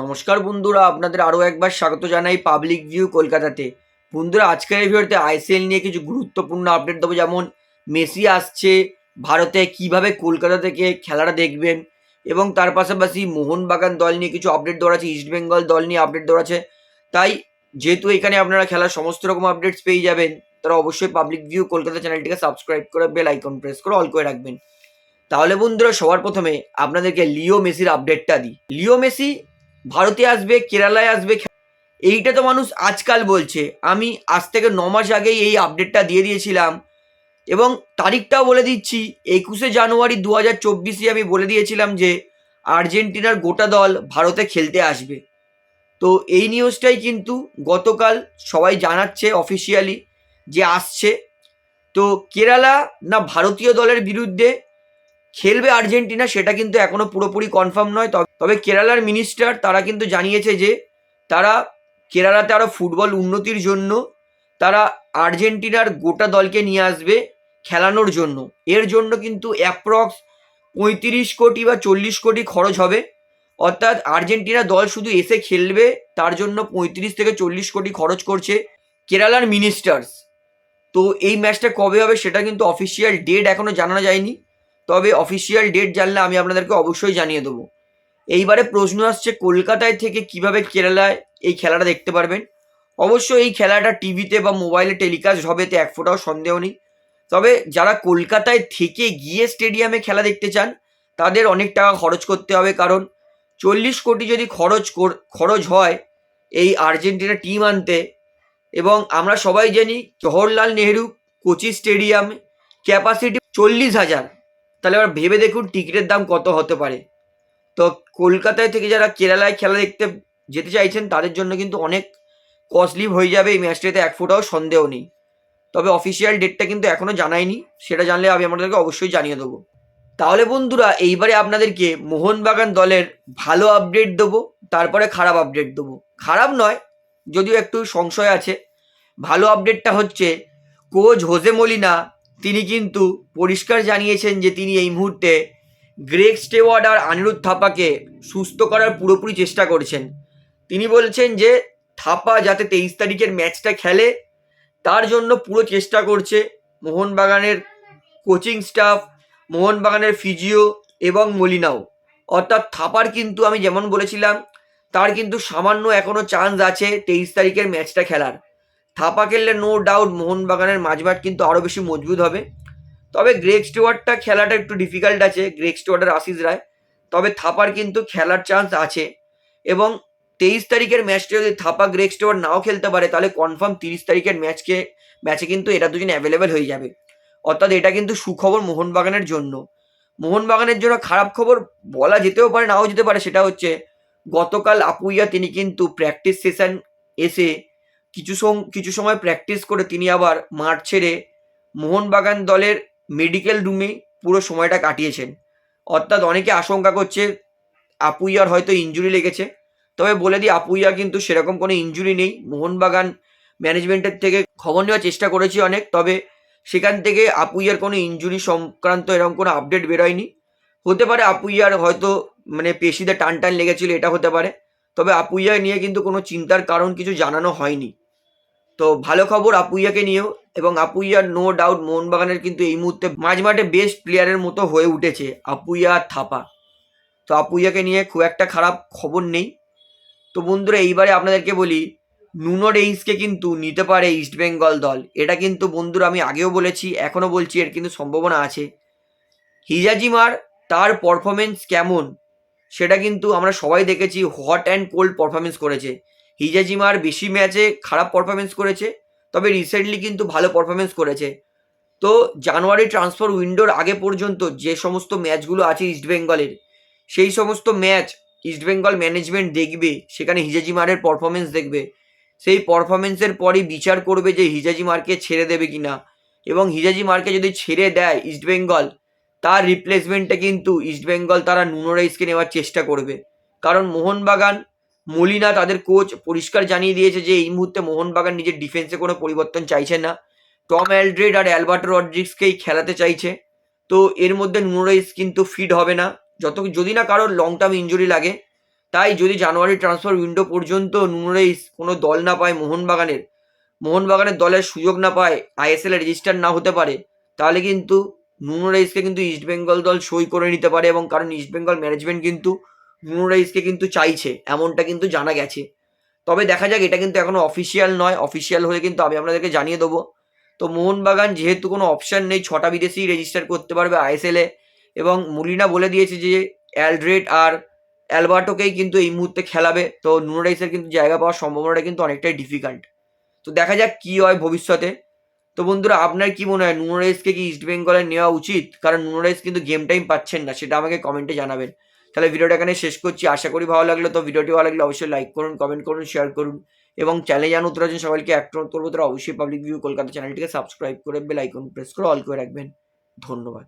নমস্কার বন্ধুরা, আপনাদের আরও একবার স্বাগত জানাই পাবলিক ভিউ কলকাতাতে। বন্ধুরা, আজকের এই ভিডিওতে আইসিএল নিয়ে কিছু গুরুত্বপূর্ণ আপডেট দেবো। যেমন, মেসি আসছে, ভারতে কীভাবে কলকাতা থেকে খেলাটা দেখবেন, এবং তার পাশাপাশি মোহনবাগান দল নিয়ে কিছু আপডেট দেওয়া আছে ইস্টবেঙ্গল দল নিয়ে আপডেট দেওয়া আছে। তাই, যেহেতু এখানে আপনারা খেলার সমস্ত রকম আপডেটস পেয়ে যাবেন, তারা অবশ্যই পাবলিক ভিউ কলকাতা চ্যানেলটিকে সাবস্ক্রাইব করে বেল আইকন প্রেস করে অল করে রাখবেন। তাহলে বন্ধুরা, সবার প্রথমে আপনাদেরকে লিও মেসির আপডেটটা দিই। লিও মেসি ভারতে আসবে, কেরালায় আসবে এইটা তো মানুষ আজকাল বলছে। আমি আজ থেকে ন মাস আগেই এই আপডেটটা দিয়ে দিয়েছিলাম। এবং তারিখটাও বলে দিচ্ছি, একুশে জানুয়ারি দু হাজার চব্বিশে আমি বলে দিয়েছিলাম যে, আর্জেন্টিনার গোটা দল ভারতে খেলতে আসবে। তো এই নিউজটাই কিন্তু গতকাল সবাই জানাচ্ছে অফিসিয়ালি যে আসছে। তো কেরালা না ভারতীয় দলের বিরুদ্ধে খেলবে আর্জেন্টিনা, সেটা কিন্তু এখনও পুরোপুরি কনফার্ম নয়। তবে তবে কেরালার মিনিস্টার তারা কিন্তু জানিয়েছে যে, তারা কেরালাতে আরও ফুটবল উন্নতির জন্য, তারা আর্জেন্টিনার গোটা দলকে নিয়ে আসবে খেলানোর জন্য। এর জন্য কিন্তু অ্যাপ্রক্স পঁয়ত্রিশ কোটি বা চল্লিশ কোটি খরচ হবে। অর্থাৎ আর্জেন্টিনা দল শুধু এসে খেলবে, তার জন্য পঁয়ত্রিশ থেকে চল্লিশ কোটি খরচ করছে কেরালার মিনিস্টার্স তো এই ম্যাচটা কবে হবে, সেটা কিন্তু অফিসিয়াল ডেট এখনও জানানো যায়নি। তবে অফিসিয়াল ডেট জানলে আমি আপনাদেরকে অবশ্যই জানিয়ে দেবো। এইবারে প্রশ্ন আসছে কলকাতায় থেকে কীভাবে কেরালায় এই খেলাটা দেখতে পারবেন? অবশ্যই এই খেলাটা টিভিতে বা মোবাইলে টেলিকাস্ট হবে, তো এক ফোটাও সন্দেহ নেই। তবে যারা কলকাতায় থেকে গিয়ে স্টেডিয়ামে খেলা দেখতে চান, তাদের অনেক টাকা খরচ করতে হবে, কারণ চল্লিশ কোটি যদি খরচ খরচ হয় এই আর্জেন্টিনা টিম আনতে, এবং আমরা সবাই জানি জওহরলাল নেহরু, কোচি স্টেডিয়াম ক্যাপাসিটি চল্লিশ হাজার। তাহলে এবার ভেবে দেখুন টিকিটের দাম কত হতে পারে। তো কলকাতায় থেকে যারা কেরালায় খেলা দেখতে যেতে চাইছেন, তাদের জন্য কিন্তু অনেক কস্টলি হয়ে যাবে এই ম্যাচটাতে এক ফোটাও সন্দেহ নেই। তবে অফিসিয়াল ডেটটা কিন্তু এখনও জানায়নি সেটা জানলে আমি আপনাদেরকে অবশ্যই জানিয়ে দেবো। তাহলে বন্ধুরা, এইবারে আপনাদেরকে মোহনবাগান দলের ভালো আপডেট দেবো, তারপরে খারাপ আপডেট দেবো। খারাপ নয়, যদিও একটু সংশয় আছে। ভালো আপডেটটা হচ্ছে কোচ হোজে মলিনা তিনি কিন্তু পরিষ্কার জানিয়েছেন যে তিনি এই মুহূর্তে গ্রেগ স্টেওয়ার্ড আর অনিরুদ্ধ থাপাকে সুস্থ করার পুরোপুরি চেষ্টা করছেন। তিনি বলছেন যে থাপা যাতে তেইশ তারিখের ম্যাচটা খেলে, তার জন্য পুরো চেষ্টা করছে মোহনবাগানের কোচিং স্টাফ, মোহনবাগানের ফিজিও এবং মলিনাও। অর্থাৎ থাপার কিন্তু আমি যেমন বলেছিলাম, তার কিন্তু সামান্য এখনও চান্স আছে তেইশ তারিখের ম্যাচটা খেলার। থাপা খেললে নো ডাউট মোহনবাগানের মাঝমাঠ কিন্তু আরও বেশি মজবুত হবে। তবে গ্রেগ স্টুয়ার্টটা খেলাটা একটু ডিফিকাল্ট আছে, গ্রেগ স্টুয়ার্টের আশিস রায়। তবে থাপার কিন্তু খেলার চান্স আছে এবং তেইশ তারিখের ম্যাচটা যদি থাপা গ্রেগ স্টুয়ার্ট নাও খেলতে পারে, তাহলে কনফার্ম তিরিশ তারিখের ম্যাচকে ম্যাচে কিন্তু এরা দুজন অ্যাভেলেবেল হয়ে যাবে। অর্থাৎ এটা কিন্তু সুখবর মোহনবাগানের জন্য। মোহনবাগানের জন্য খারাপ খবর বলা যেতেও পারে, নাও যেতে পারে, সেটা হচ্ছে গতকাল আপুইয়া তিনি কিন্তু প্র্যাকটিস সেশন এসে কিছু কিছু সময় প্র্যাকটিস করে তিনি আবার মাঠ ছেড়ে মোহনবাগান দলের মেডিকেল রুমে পুরো সময়টা কাটিয়েছেন। অর্থাৎ অনেকে আশঙ্কা করছে আপুইয়ার হয়তো ইঞ্জুরি লেগেছে। তবে বলে দিই, আপুইয়া কিন্তু সেরকম কোনো ইঞ্জুরি নেই। মোহনবাগান ম্যানেজমেন্টের থেকে খবর নেওয়ার চেষ্টা করেছি অনেক, তবে সেখান থেকে আপুইয়ার কোনো ইঞ্জুরি সংক্রান্ত এরকম কোনো আপডেট বেরোয়নি। হতে পারে আপুইয়ার হয়তো মানে পেশিতে টান টান লেগেছিল, এটা হতে পারে। তবে আপুইয়া নিয়ে কিন্তু কোনো চিন্তার কারণ কিছু জানানো হয়নি। তো ভালো খবর আপুইয়াকে নিয়েও এবং আপুইয়ার নো ডাউট মোহনবাগানের কিন্তু এই মুহূর্তে মাঝমাঠে বেস্ট প্লেয়ারের মতো হয়ে উঠেছে আপুইয়া থাপা। তো আপুইয়াকে নিয়ে খুব একটা খারাপ খবর নেই। তো বন্ধুরা এইবারে আপনাদেরকে বলি নুনো রেইসকে কিন্তু নিতে পারে ইস্টবেঙ্গল দল। এটা কিন্তু বন্ধুরা আমি আগেও বলেছি, এখনও বলছি, এর কিন্তু সম্ভাবনা আছে। হিজাজিমার তার পারফরমেন্স কেমন, সেটা কিন্তু আমরা সবাই দেখেছি হট অ্যান্ড কোল্ড পারফরমেন্স করেছে। হিজাজিমার বেশি ম্যাচে খারাপ পারফরমেন্স করেছে, তবে রিসেন্টলি কিন্তু ভালো পারফরমেন্স করেছে। তো জানুয়ারি ট্রান্সফার উইন্ডোর আগে পর্যন্ত যে সমস্ত ম্যাচগুলো আছে ইস্টবেঙ্গলের সেই সমস্ত ম্যাচ ইস্টবেঙ্গল ম্যানেজমেন্ট দেখবে, সেখানে হিজাজিমারের পারফরমেন্স দেখবে। সেই পারফরমেন্সের পরই বিচার করবে যে হিজাজি মার্কে ছেড়ে দেবে কি না এবং হিজাজি মার্কে যদি ছেড়ে দেয় ইস্টবেঙ্গল তার রিপ্লেসমেন্টে কিন্তু ইস্টবেঙ্গল তারা নুনো রাইসকে নেওয়ার চেষ্টা করবে। কারণ মোহনবাগান মলিনা তাদের কোচ পরিষ্কার জানিয়ে দিয়েছে যে এই মুহূর্তে মোহনবাগান নিজের ডিফেন্সে কোনো পরিবর্তন চাইছে না। টম অ্যালড্রেড আর অ্যালবার্টো রড্রিক্সকেই খেলাতে চাইছে। তো এর মধ্যে নুনো রাইস কিন্তু ফিট হবে না। যত যদি না কারোর লং টার্ম ইঞ্জুরি লাগে, তাই যদি জানুয়ারি ট্রান্সফার উইন্ডো পর্যন্ত নুনরেইস কোনো দল না পায় মোহনবাগানের মোহনবাগানের দলের সুযোগ না পায় আইএসএল রেজিস্টার না হতে পারে, তাহলে কিন্তু নুনো রাইসকে কিন্তু ইস্টবেঙ্গল দল সই করে নিতে পারে এবং কারণ ইস্টবেঙ্গল ম্যানেজমেন্ট কিন্তু নুনো রাইসকে কিন্তু চাইছে, এমনটা কিন্তু জানা গেছে। তবে দেখা যাক, এটা কিন্তু এখনও অফিসিয়াল নয় অফিসিয়াল হয়ে কিন্তু আমি আপনাদেরকে জানিয়ে দেবো। তো মোহনবাগান যেহেতু কোনো অপশান নেই, ছটা বিদেশি রেজিস্টার করতে পারবে আইএসএলে এবং মুলিনা বলে দিয়েছে যে অ্যালড্রেড আর অ্যালবার্টোকেই কিন্তু এই মুহূর্তে খেলাবে। তো নুনো রাইসের কিন্তু জায়গা পাওয়ার সম্ভাবনাটা কিন্তু অনেকটাই ডিফিকাল্ট তো দেখা যাক কী হয় ভবিষ্যতে। তো বন্ধুরা, আপনার কি মনে হয় নুনো রাইসকে কি ইস্ট বেঙ্গলে নেওয়া উচিত? কারণ নুনো রাইস কিন্তু গেম টাইম পাচ্ছেন না, সেটা আমাকে কমেন্টে জানাবেন। তাহলে ভিডিওটা এখানে শেষ করছি। আশা করি ভালো লাগল, তো ভিডিওটি ভালো লাগলে অবশ্যই লাইক করুন কমেন্ট করুন শেয়ার করুন এবং চ্যানেলে জানো উত্তরাজন সবাইকে অ্যাক্টন করব, তারা অবশ্যই পাবলিক ভিউ কলকাতা চ্যানেলটিকে সাবস্ক্রাইব করে বেল আইকন প্রেস করে অল করে রাখবেন। ধন্যবাদ।